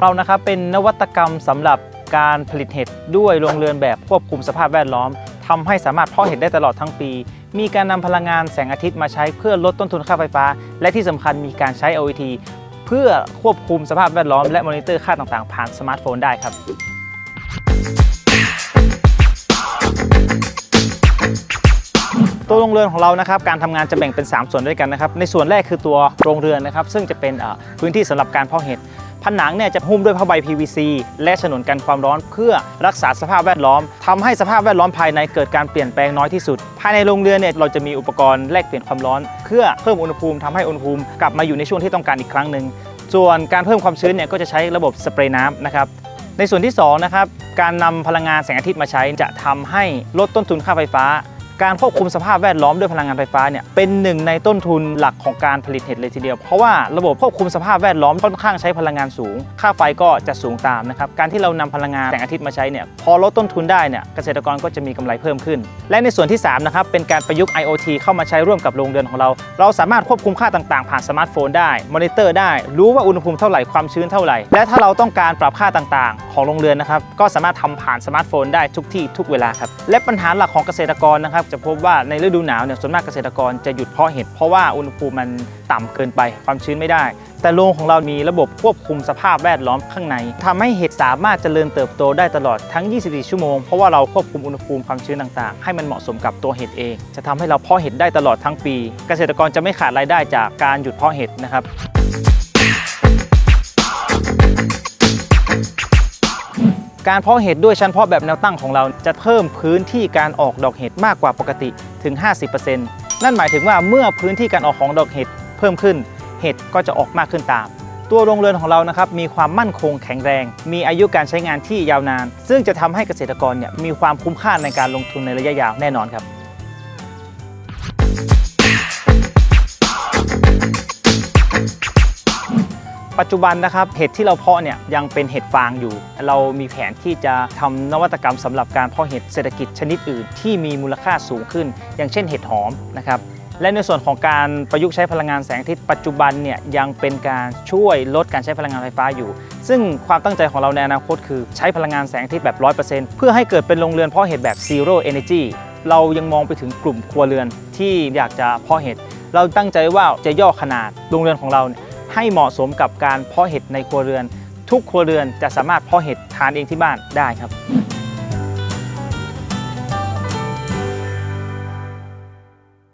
เรานะครับเป็นนวัตกรรมสำหรับการผลิตเห็ดด้วยโรงเรือนแบบควบคุมสภาพแวดล้อมทำให้สามารถเพาะเห็ดได้ตลอดทั้งปี มีการนำพลังงานแสงอาทิตย์มาใช้เพื่อลดต้นทุนค่าไฟฟ้า และที่สำคัญมีการใช้ OET เพื่อควบคุมสภาพแวดล้อมและมอนิเตอร์ค่าต่างๆ ผ่านสมาร์ทโฟนได้ครับ ตัวโรงเรือนของเรานะครับการทำงานจะแบ่งเป็น 3 ส่วนด้วยกันนะครับในส่วนแรกคือตัวโรงเรือนนะครับซึ่งจะเป็นพื้นที่สำหรับการเพาะเห็ดผนังเนี่ยจะหุ้มด้วยผ้าใบ PVC และฉนวนกันความร้อนเพื่อรักษาสภาพแวดล้อมทำให้สภาพแวดล้อมภายในเกิดการเปลี่ยนแปลงน้อยที่สุด ภายในโรงเรือนเนี่ยเราจะมีอุปกรณ์แลกเปลี่ยนความร้อน เพื่อเพิ่มอุณหภูมิทำให้อุณหภูมิกลับมาอยู่ในช่วงที่ต้องการอีกครั้งหนึ่งส่วนการเพิ่มความชื้นเนี่ยก็จะใช้ระบบสเปรย์น้ำนะครับในส่วนที่2นะครับการนำพลังงานแสงอาทิตย์มาใช้จะทำให้ลดต้นทุนค่าไฟฟ้า การควบคุมสภาพแวดล้อมด้วยพลังงานไฟฟ้าเนี่ยเป็นหนึ่งในต้นทุนหลักของการผลิตเห็ดเลยทีเดียว เพราะว่าระบบควบคุมสภาพแวดล้อมค่อนข้างใช้พลังงานสูง ค่าไฟก็จะสูงตามนะครับการที่เรานำพลังงานแสงอาทิตย์มาใช้เนี่ยพอลดต้นทุนได้เนี่ยเกษตรกรก็จะมีกำไรเพิ่มขึ้น และในส่วนที่3นะครับเป็นการประยุกต์ IoT เข้ามาใช้ร่วมกับโรงเรือนของเรา เราสามารถควบคุมค่าต่างๆ ผ่านสมาร์ทโฟนได้มอนิเตอร์ได้รู้ว่าอุณหภูมิเท่าไหร่ความชื้นเท่าไหร่ และถ้าเราต้องการปรับค่าต่างๆ ของโรงเรือนนะครับก็สามารถทำผ่านสมาร์ทโฟนได้ทุกที่ทุกเวลาครับและปัญหาหลักของเกษตรกรนะครับจะพบว่าในฤดูหนาวเนี่ยส่วนมากเกษตรกรจะหยุดเพาะเห็ดเพราะว่าอุณหภูมิมันต่ำเกินไปความชื้นไม่ได้ แต่โรงของเรามีระบบควบคุมสภาพแวดล้อมข้างในทำให้เห็ดสามารถเจริญเติบโตได้ตลอดทั้ง 24 ชั่วโมง เพราะว่าเราควบคุมอุณหภูมิความชื้นต่างๆ ให้มันเหมาะสมกับตัวเห็ดเอง จะทำให้เราเพาะเห็ดได้ตลอดทั้งปี เกษตรกรจะไม่ขาดรายได้จากการหยุดเพาะเห็ดนะครับ การเพาะเห็ดด้วยชั้นเพาะแบบแนวตั้งของเราจะเพิ่มพื้นที่การออกดอกเห็ดมากกว่าปกติถึง 50%นั่นหมายถึงว่าเมื่อพื้นที่การออกของดอกเห็ดเพิ่มขึ้น เห็ดก็จะออกมากขึ้นตาม ตัวโรงเรือนของเรานะครับมีความมั่นคงแข็งแรง มีอายุการใช้งานที่ยาวนาน ซึ่งจะทำให้เกษตรกรเนี่ยมีความคุ้มค่าในการลงทุนในระยะยาวแน่นอนครับ ปัจจุบันนะครับเห็ดที่เราเพาะเนี่ยยังเป็นเห็ดฟางอยู่ เรามีแผนที่จะทำนวัตกรรมสำหรับการเพาะเห็ดเศรษฐกิจชนิดอื่น ที่มีมูลค่าสูงขึ้น อย่างเช่นเห็ดหอมนะครับและในส่วนของการประยุกต์ใช้พลังงานแสงอาทิตย์ปัจจุบันเนี่ยยังเป็นการช่วยลดการใช้พลังงานไฟฟ้าอยู่ ซึ่งความตั้งใจของเราในอนาคตคือใช้พลังงานแสงอาทิตย์แบบ 100%เพื่อให้เกิดเป็นโรงเรือนเพาะเห็ดแบบ zero energy เรายังมองไปถึงกลุ่มครัวเรือนที่อยากจะเพาะเห็ดเราตั้งใจว่าจะย่อขนาดโรงเรือนของเราเนี่ย ให้เหมาะสมกับการเพาะเห็ดในครัวเรือน ทุกครัวเรือนจะสามารถเพาะเห็ดทานเองที่บ้านได้ครับ